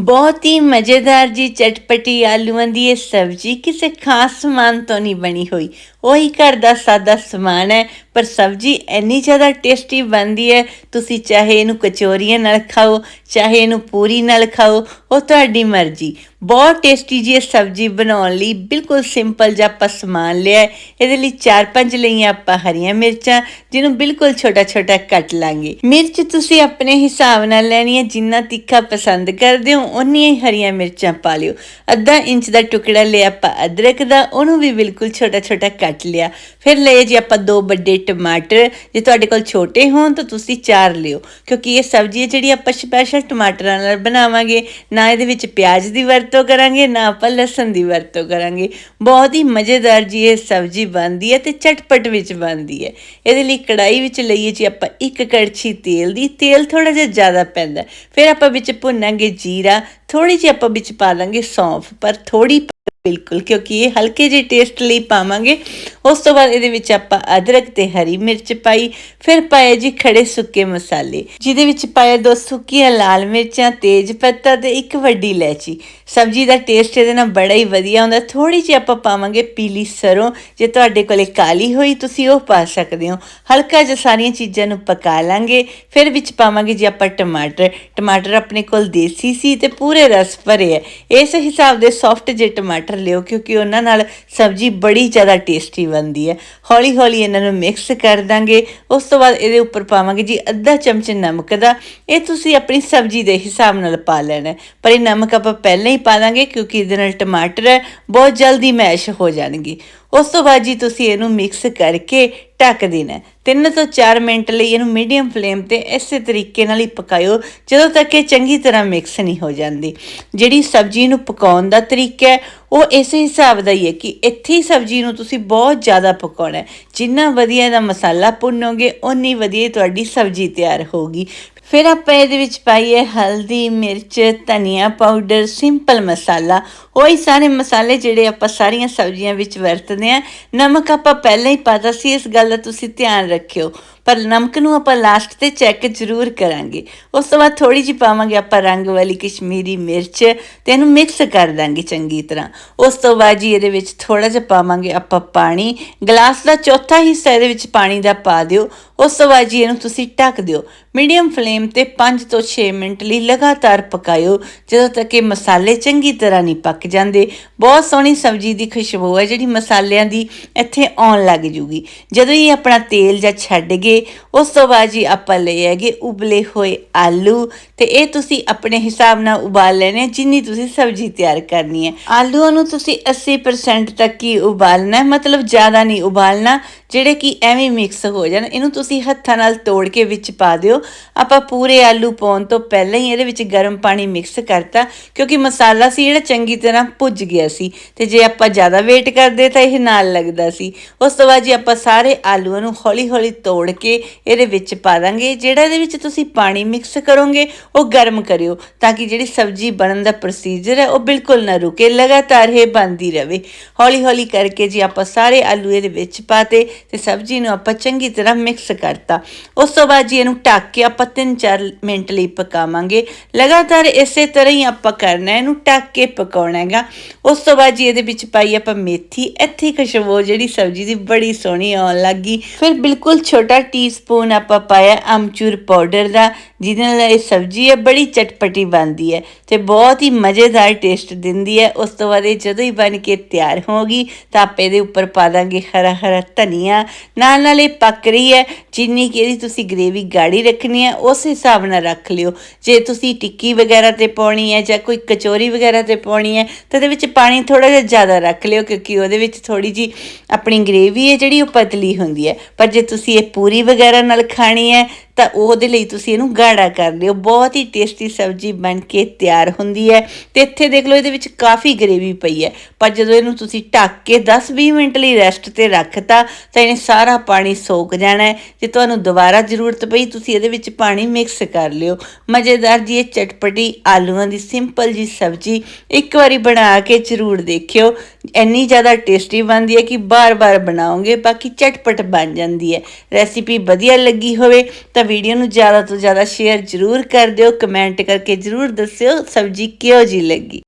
ਬਹੁਤ ਹੀ ਮਜ਼ੇਦਾਰ ਜੀ ਚਟਪਟੀ ਆਲੂਆਂ ਦੀ ਇਹ ਸਬਜ਼ੀ, ਕਿਸੇ ਖਾਸ ਸਮਾਨ ਤੋਂ ਨਹੀਂ ਬਣੀ ਹੋਈ। ਉਹੀ ਘਰ ਦਾ ਸਾਦਾ ਸਮਾਨ ਹੈ ਪਰ ਸਬਜ਼ੀ ਇੰਨੀ ਜ਼ਿਆਦਾ ਟੇਸਟੀ ਬਣਦੀ ਹੈ, ਤੁਸੀਂ ਚਾਹੇ ਇਹਨੂੰ ਕਚੋਰੀਆਂ ਨਾਲ ਖਾਓ, ਚਾਹੇ ਇਹਨੂੰ ਪੂਰੀ ਨਾਲ ਖਾਓ, ਉਹ ਤੁਹਾਡੀ ਮਰਜ਼ੀ। ਬਹੁਤ ਟੇਸਟੀ ਜੀ ਇਹ ਸਬਜ਼ੀ ਬਣਾਉਣ ਲਈ ਬਿਲਕੁਲ ਸਿੰਪਲ ਜਿਹਾ ਆਪਾਂ ਸਮਾਨ ਲਿਆ ਇਹਦੇ ਲਈ 4-5 ਲਈਆਂ ਆਪਾਂ ਹਰੀਆਂ ਮਿਰਚਾਂ, ਜਿਹਨੂੰ ਬਿਲਕੁਲ ਛੋਟਾ-ਛੋਟਾ ਕੱਟ ਲਾਂਗੇ। ਮਿਰਚ ਤੁਸੀਂ ਆਪਣੇ ਹਿਸਾਬ ਨਾਲ ਲੈਣੀ ਹੈ, ਜਿੰਨਾ ਤਿੱਖਾ ਪਸੰਦ ਕਰਦੇ ਹੋ ਉਨੀਆਂ ਹੀ ਹਰੀਆਂ ਮਿਰਚਾਂ ਪਾ ਲਿਓ। ਅੱਧਾ ਇੰਚ ਦਾ ਟੁਕੜਾ ਲਿਆ ਆਪਾਂ ਅਦਰਕ ਦਾ, ਉਹਨੂੰ ਵੀ ਬਿਲਕੁਲ ਛੋਟਾ-ਛੋਟਾ ਕੱਟ ਲਿਆ। ਫਿਰ ਲਏ ਜੀ ਆਪਾਂ ਦੋ ਵੱਡੇ ਟਮਾਟਰ ਜੇ ਤੁਹਾਡੇ ਕੋਲ ਛੋਟੇ ਹੋਣ ਤਾਂ ਤੁਸੀਂ ਚਾਰ ਲਿਓ, ਕਿਉਂਕਿ ਇਹ ਸਬਜ਼ੀ ਹੈ ਜਿਹੜੀ ਆਪਾਂ ਸਪੈਸ਼ਲ ਟਮਾਟਰਾਂ ਨਾਲ ਬਣਾਵਾਂਗੇ, ਨਾ ਇਹਦੇ ਵਿੱਚ ਪਿਆਜ਼ ਦੀ ਵਰਤੋਂ ਕਰਾਂਗੇ, ਨਾ ਆਪਾਂ ਲਸਣ ਦੀ ਵਰਤੋਂ ਕਰਾਂਗੇ। ਬਹੁਤ ਹੀ ਮਜ਼ੇਦਾਰ ਜੀ ਇਹ ਸਬਜ਼ੀ ਬਣਦੀ ਹੈ ਤੇ ਚਟਪਟ ਵਿੱਚ ਬਣਦੀ ਹੈ। ਇਹਦੇ ਲਈ ਕੜਾਈ ਵਿੱਚ ਲਈਏ ਜੀ ਆਪਾਂ ਇੱਕ ਕੜਛੀ ਤੇਲ ਦੀ, ਤੇਲ ਥੋੜਾ ਜਿਹਾ ਜ਼ਿਆਦਾ ਪੈਂਦਾ ਫਿਰ ਆਪਾਂ ਵਿੱਚ ਭੁੰਨਾਂਗੇ ਜੀਰਾ ਥੋੜੀ ਜਿਹੀ ਆਪਾਂ ਵਿੱਚ ਪਾ ਦਾਂਗੇ ਸੌਂਫ, ਪਰ ਥੋੜੀ ਬਿਲਕੁਲ, ਕਿਉਂਕਿ ਇਹ ਹਲਕੇ ਜਿਹੇ ਟੇਸਟ ਲਈ ਪਾਵਾਂਗੇ ਉਸ ਤੋਂ ਬਾਅਦ ਇਹਦੇ ਵਿੱਚ ਆਪਾਂ ਅਦਰਕ ਤੇ ਹਰੀ ਮਿਰਚ ਪਾਈ, ਫਿਰ ਪਾਇਆ ਜੀ ਖੜੇ ਸੁੱਕੇ ਮਸਾਲੇ, ਜਿਹਦੇ ਵਿੱਚ ਪਾਇਆ ਦੋ ਸੁੱਕੀਆਂ ਲਾਲ ਮਿਰਚਾਂ, ਤੇਜ ਪੱਤਾ ਤੇ ਇੱਕ ਵੱਡੀ ਇਲਾਇਚੀ। ਸਬਜ਼ੀ ਦਾ ਟੇਸਟ ਇਹਦੇ ਨਾਲ ਬੜਾ ਹੀ ਵਧੀਆ ਹੁੰਦਾ ਥੋੜੀ ਜਿਹੀ ਆਪਾਂ ਪਾਵਾਂਗੇ ਪੀਲੀ ਸਰੋਂ, ਜੇ ਤੁਹਾਡੇ ਕੋਲੇ ਕਾਲੀ ਹੋਈ ਤੁਸੀਂ ਉਹ ਪਾ ਸਕਦੇ ਹੋ। ਹਲਕਾ ਜਿਹਾ ਸਾਰੀਆਂ ਚੀਜ਼ਾਂ ਨੂੰ ਪਕਾ ਲਾਂਗੇ, ਫਿਰ ਵਿੱਚ ਪਾਵਾਂਗੇ ਜੀ ਆਪਾਂ ਟਮਾਟਰ। ਟਮਾਟਰ ਆਪਣੇ ਕੋਲ ਦੇਸੀ ਸੀ ਤੇ ਪੂਰੇ ਰਸ ਭਰੇ ਹੈ ਇਸ ਹਿਸਾਬ ਦੇ ਸੌਫਟ ਜੇ ਟਮਾਟਰ ਲਿਓ, ਕਿਉਂਕਿ ਉਹਨਾਂ ਨਾਲ ਸਬਜ਼ੀ ਬੜੀ ਜ਼ਿਆਦਾ ਟੇਸਟੀ ਬਣਦੀ ਹੈ। ਹੌਲੀ ਹੌਲੀ ਇਹਨਾਂ ਨੂੰ ਮਿਕਸ ਕਰ ਦਾਂਗੇ। ਉਸ ਤੋਂ ਬਾਅਦ ਇਹਦੇ ਉੱਪਰ ਪਾਵਾਂਗੇ ਜੀ ਅੱਧਾ ਚਮਚ ਨਮਕ ਦਾ। ਇਹ ਤੁਸੀਂ ਆਪਣੀ ਸਬਜ਼ੀ ਦੇ ਹਿਸਾਬ ਨਾਲ ਪਾ ਲੈਣਾ ਪਰ ਇਹ ਨਮਕ ਆਪਾਂ ਪਹਿਲਾਂ ਹੀ ਪਾ ਦਾਂਗੇ ਕਿਉਂਕਿ ਇਹਦੇ ਨਾਲ ਟਮਾਟਰ ਹੈ। ਬਹੁਤ ਜਲਦੀ ਮੈਸ਼ ਹੋ ਜਾਣਗੇ। ਉਸ ਤੋਂ ਬਾਅਦ ਜੀ ਤੁਸੀਂ ਇਹਨੂੰ ਮਿਕਸ ਕਰਕੇ ਢੱਕ ਦੇਣਾ ਹੈ। ਤਿੰਨ ਤੋਂ 4 ਮਿੰਟ ਲਈ ਇਹਨੂੰ ਮੀਡੀਅਮ ਫਲੇਮ ਤੇ ਇਸੇ ਤਰੀਕੇ ਨਾਲ ਹੀ ਪਕਾਇਓ, ਜਦੋਂ ਤੱਕ ਇਹ ਚੰਗੀ ਤਰ੍ਹਾਂ ਮਿਕਸ ਨਹੀਂ ਹੋ ਜਾਂਦੀ। ਜਿਹੜੀ ਸਬਜ਼ੀ ਨੂੰ ਪਕਾਉਣ ਦਾ ਤਰੀਕਾ ਹੈ, ਉਹ ਇਸੇ ਹਿਸਾਬ ਦਾ ਹੀ ਹੈ ਕਿ ਇੱਥੇ ਹੀ ਸਬਜ਼ੀ ਨੂੰ ਤੁਸੀਂ ਬਹੁਤ ਜ਼ਿਆਦਾ ਪਕਾਉਣਾ ਹੈ। ਜਿੰਨਾ ਵਧੀਆ ਇਹਦਾ ਮਸਾਲਾ ਭੁੰਨੋਗੇ, ਓਨੀ ਵਧੀਆ ਤੁਹਾਡੀ ਸਬਜ਼ੀ ਤਿਆਰ ਹੋਊਗੀ। ਫਿਰ ਆਪਾਂ ਇਹਦੇ ਵਿੱਚ ਪਾਈਏ ਹਲਦੀ, ਮਿਰਚ, ਧਨੀਆ ਪਾਊਡਰ, ਸਿੰਪਲ ਮਸਾਲਾ। ਉਹੀ ਸਾਰੇ ਮਸਾਲੇ ਜਿਹੜੇ ਆਪਾਂ ਸਾਰੀਆਂ ਸਬਜ਼ੀਆਂ ਵਿੱਚ ਵਰਤਦੇ ਆ ਨਮਕ ਆਪਾਂ ਪਹਿਲਾਂ ਹੀ ਪਾਤਾ ਸੀ, ਇਸ ਗੱਲ ਦਾ ਤੁਸੀਂ ਧਿਆਨ ਰੱਖਿਓ। ਪਰ ਨਮਕ ਨੂੰ ਆਪਾਂ ਲਾਸਟ ਤੇ ਚੈੱਕ ਜ਼ਰੂਰ ਕਰਾਂਗੇ। ਉਸ ਤੋਂ ਬਾਅਦ ਥੋੜੀ ਜਿਹੀ ਪਾਵਾਂਗੇ ਆਪਾਂ ਰੰਗ ਵਾਲੀ ਕਸ਼ਮੀਰੀ ਮਿਰਚ ਤੇ ਇਹਨੂੰ ਮਿਕਸ ਕਰ ਦਾਂਗੇ ਚੰਗੀ ਤਰ੍ਹਾਂ। ਉਸ ਤੋਂ ਬਾਅਦ ਜੀ ਇਹਦੇ ਵਿੱਚ ਥੋੜਾ ਜਿਹਾ ਪਾਵਾਂਗੇ ਆਪਾਂ ਪਾਣੀ। ਗਲਾਸ ਦਾ ਚੌਥਾ ਹਿੱਸਾ ਇਹਦੇ ਵਿੱਚ ਪਾਣੀ ਦਾ ਪਾ ਦਿਓ। ਉਸ ਤੋਂ ਬਾਅਦ ਜੀ ਇਹਨੂੰ ਤੁਸੀਂ ਢੱਕ ਦਿਓ। ਮੀਡੀਅਮ ਫਲੇਮ ਤੇ 5 ਤੋਂ 6 ਮਿੰਟ ਲਈ ਲਗਾਤਾਰ ਪਕਾਇਓ, ਜਦੋਂ ਤੱਕ ਇਹ ਮਸਾਲੇ ਚੰਗੀ ਤਰ੍ਹਾਂ ਨਹੀਂ ਪੱਕ ਜਾਂਦੇ। ਬਹੁਤ ਸੋਹਣੀ ਸਬਜ਼ੀ ਦੀ ਖੁਸ਼ਬੂ ਹੈ ਜਿਹੜੀ ਮਸਾਲਿਆਂ ਦੀ ਇੱਥੇ ਆਉਣ ਲੱਗ ਜੂਗੀ। ਜਦੋਂ ਇਹ ਆਪਣਾ ਤੇਲ ਜਾਂ ਛੱਡ ਗਏ ਉਸ ਤੋਂ ਬਾਅਦ ਜੀ ਆਪਾਂ ਲਏ ਹੈਗੇ ਉਬਲੇ ਹੋਏ ਆਲੂ ਤੇ ਇਹ ਤੁਸੀਂ ਆਪਣੇ ਹਿਸਾਬ ਨਾਲ ਉਬਾਲ ਲੈਣੇ ਜਿੰਨੀ ਤੁਸੀਂ ਸਬਜ਼ੀ ਤਿਆਰ ਕਰਨੀ ਹੈ। ਆਲੂਆਂ ਨੂੰ ਤੁਸੀਂ 80% ਤੱਕ ਹੀ ਉਬਾਲਣਾ ਮਤਲਬ ਜ਼ਿਆਦਾ ਨਹੀਂ ਉਬਾਲਣਾ। ਜਿਹੜੇ ਕਿ ਐਵੇਂ ਮਿਕਸ ਹੋ ਜਾਣ, ਇਹਨੂੰ ਤੁਸੀਂ ਹੱਥਾਂ ਨਾਲ ਤੋੜ ਕੇ ਵਿੱਚ ਪਾ ਦਿਓ। ਆਪਾਂ ਪੂਰੇ ਆਲੂ ਪਾਉਣ ਤੋਂ ਪਹਿਲਾਂ ਹੀ ਇਹਦੇ ਵਿੱਚ ਗਰਮ ਪਾਣੀ ਮਿਕਸ ਕਰਤਾ, ਕਿਉਂਕਿ ਮਸਾਲਾ ਸੀ, ਜਿਹੜਾ ਚੰਗੀ ਤਰ੍ਹਾਂ ਭੁੱਜ ਗਿਆ ਸੀ। ਤੇ ਜੇ ਆਪਾਂ ਜ਼ਿਆਦਾ ਵੇਟ ਕਰਦੇ ਤਾਂ ਇਹ ਨਾਲ ਲੱਗਦਾ ਸੀ। ਉਸ ਤੋਂ ਬਾਅਦ ਜੀ ਆਪਾਂ ਸਾਰੇ ਆਲੂਆਂ ਨੂੰ ਹੌਲੀ-ਹੌਲੀ ਤੋੜ ਕੇ ਇਹਦੇ ਵਿੱਚ ਪਾ ਦਾਂਗੇ। ਜਿਹੜਾ ਇਹਦੇ ਵਿੱਚ ਤੁਸੀਂ ਪਾਣੀ ਮਿਕਸ ਕਰੋਗੇ, ਉਹ ਗਰਮ ਕਰਿਓ, ਤਾਂ ਕਿ ਜਿਹੜੀ ਸਬਜ਼ੀ ਬਣਨ ਦਾ ਪ੍ਰੋਸੀਜਰ ਹੈ, ਉਹ ਬਿਲਕੁਲ ਨਾ ਰੁਕੇ, ਲਗਾਤਾਰ ਇਹ ਬਣਦੀ ਰਹੇ। ਹੌਲੀ-ਹੌਲੀ ਕਰਕੇ ਜੀ ਆਪਾਂ ਸਾਰੇ ਆਲੂ ਇਹਦੇ ਵਿੱਚ ਪਾਤੇ। ਤੇ ਸਬਜ਼ੀ ਨੂੰ ਆਪਾਂ ਚੰਗੀ ਤਰ੍ਹਾਂ ਮਿਕਸ ਕਰਤਾ। ਉਸ ਤੋਂ ਬਾਅਦ ਜੀ ਇਹਨੂੰ ਢੱਕ ਕੇ ਆਪਾਂ 3-4 ਮਿੰਟ ਲਈ ਪਕਾਵਾਂਗੇ। ਲਗਾਤਾਰ ਇਸੇ ਤਰ੍ਹਾਂ ਹੀ ਆਪਾਂ ਕਰਨਾ ਹੈ, ਇਹਨੂੰ ਢੱਕ ਕੇ ਪਕਾਉਣਾ ਹੈਗਾ। ਉਸ ਤੋਂ ਬਾਅਦ ਜੀ ਇਹਦੇ ਵਿੱਚ ਪਾਈ ਆਪਾਂ ਮੇਥੀ। ਇੱਥੇ ਹੀ ਖੁਸ਼ਬੂ ਜਿਹੜੀ ਸਬਜ਼ੀ ਦੀ ਬੜੀ ਸੋਹਣੀ ਆਉਣ ਲੱਗੀ ਫਿਰ ਬਿਲਕੁਲ ਛੋਟਾ ਟੀਸਪੂਨ ਆਪਾਂ ਪਾਇਆ ਅਮਚੂਰ ਪਾਊਡਰ ਦਾ ਜਿਹਦੇ ਨਾਲ ਇਹ ਸਬਜ਼ੀ ਹੈ ਬੜੀ ਚਟਪਟੀ ਬਣਦੀ ਹੈ ਤੇ ਬਹੁਤ ਹੀ ਮਜ਼ੇਦਾਰ ਟੇਸਟ ਦਿੰਦੀ ਹੈ। ਉਸ ਤੋਂ ਬਾਅਦ ਇਹ ਜਦੋਂ ਹੀ ਬਣ ਕੇ ਤਿਆਰ ਹੋਗੀ ਤਾਂ ਆਪਾਂ ਇਹਦੇ ਉੱਪਰ ਪਾ ਦਾਂਗੇ ਹਰਾ ਹਰਾ ਧਨੀਆ। ਨਾਲ ਨਾਲ ਇਹ ਪੱਕ ਰਹੀ ਹੈ, ਜਿੰਨੀ ਕਿ ਇਹਦੀ ਤੁਸੀਂ ਗ੍ਰੇਵੀ ਗਾੜੀ ਰੱਖਣੀ ਹੈ, ਉਸ ਹਿਸਾਬ ਨਾਲ ਰੱਖ ਲਿਓ। ਜੇ ਤੁਸੀਂ ਟਿੱਕੀ ਵਗੈਰਾ ਤੇ ਪਾਉਣੀ ਹੈ ਜਾਂ ਕੋਈ ਕਚੋਰੀ ਵਗੈਰਾ ਤੇ ਪਾਉਣੀ ਹੈ, ਤਾਂ ਇਹਦੇ ਵਿੱਚ ਪਾਣੀ ਥੋੜਾ ਜਿਹਾ ਜ਼ਿਆਦਾ ਰੱਖ ਲਿਓ, ਕਿਉਂਕਿ ਉਹਦੇ ਵਿੱਚ ਥੋੜੀ ਜੀ ਆਪਣੀ ਗ੍ਰੇਵੀ ਹੈ ਜਿਹੜੀ ਉਹ ਪਤਲੀ ਹੁੰਦੀ ਹੈ। ਪਰ ਜੇ ਤੁਸੀਂ ਇਹ ਪੂਰੀ ਵਗੈਰਾ ਨਾਲ ਖਾਣੀ ਹੈ ਤਾਂ ਉਹਦੇ ਲਈ ਤੁਸੀਂ ਇਹਨੂੰ ਗਾੜਾ ਕਰ ਲਿਓ। ਬਹੁਤ ਹੀ ਟੇਸਟੀ ਸਬਜ਼ੀ ਬਣ ਕੇ ਤਿਆਰ ਹੁੰਦੀ ਹੈ ਤੇ ਇੱਥੇ ਦੇਖ ਲਓ ਇਹਦੇ ਵਿੱਚ ਕਾਫੀ ਗਰੇਵੀ ਪਈ ਹੈ। ਪਰ ਜਦੋਂ ਇਹਨੂੰ ਤੁਸੀਂ ਢੱਕ ਕੇ 10-20 ਮਿੰਟ ਲਈ ਰੈਸਟ ਤੇ ਰੱਖਤਾ, ਤਾਂ ਇਹਨੇ ਸਾਰਾ ਪਾਣੀ ਸੋਕ ਜਾਣਾ ਹੈ। ਜੇ ਤੁਹਾਨੂੰ ਦੁਬਾਰਾ ਜ਼ਰੂਰਤ ਪਈ, ਤੁਸੀਂ ਇਹਦੇ ਵਿੱਚ ਪਾਣੀ ਮਿਕਸ ਕਰ ਲਿਓ। ਮਜ਼ੇਦਾਰ ਜੀ, ਇਹ ਚਟਪਟੀ ਆਲੂਆਂ ਦੀ ਸਿੰਪਲ ਜੀ ਸਬਜ਼ੀ ਇੱਕ ਵਾਰੀ ਬਣਾ ਕੇ ਜ਼ਰੂਰ ਦੇਖਿਓ। ਇੰਨੀ ਜ਼ਿਆਦਾ ਟੇਸਟੀ ਬਣਦੀ ਹੈ ਕਿ ਬਾਰ-ਬਾਰ ਬਣਾਓਗੇ, ਬਾਕੀ ਚਟਪਟ ਬਣ ਜਾਂਦੀ ਹੈ। ਰੈਸਿਪੀ ਵਧੀਆ ਲੱਗੀ ਹੋਵੇ ਤਾਂ ਵੀਡੀਓ ਨੂੰ ਜ਼ਿਆਦਾ ਤੋਂ ਜ਼ਿਆਦਾ ਸ਼ੇਅਰ ਜ਼ਰੂਰ ਕਰ ਦਿਓ ਕਮੈਂਟ ਕਰਕੇ ਜ਼ਰੂਰ ਦੱਸਿਓ ਸਬਜ਼ੀ ਕਿਹੋ ਜੀ ਲੱਗੀ।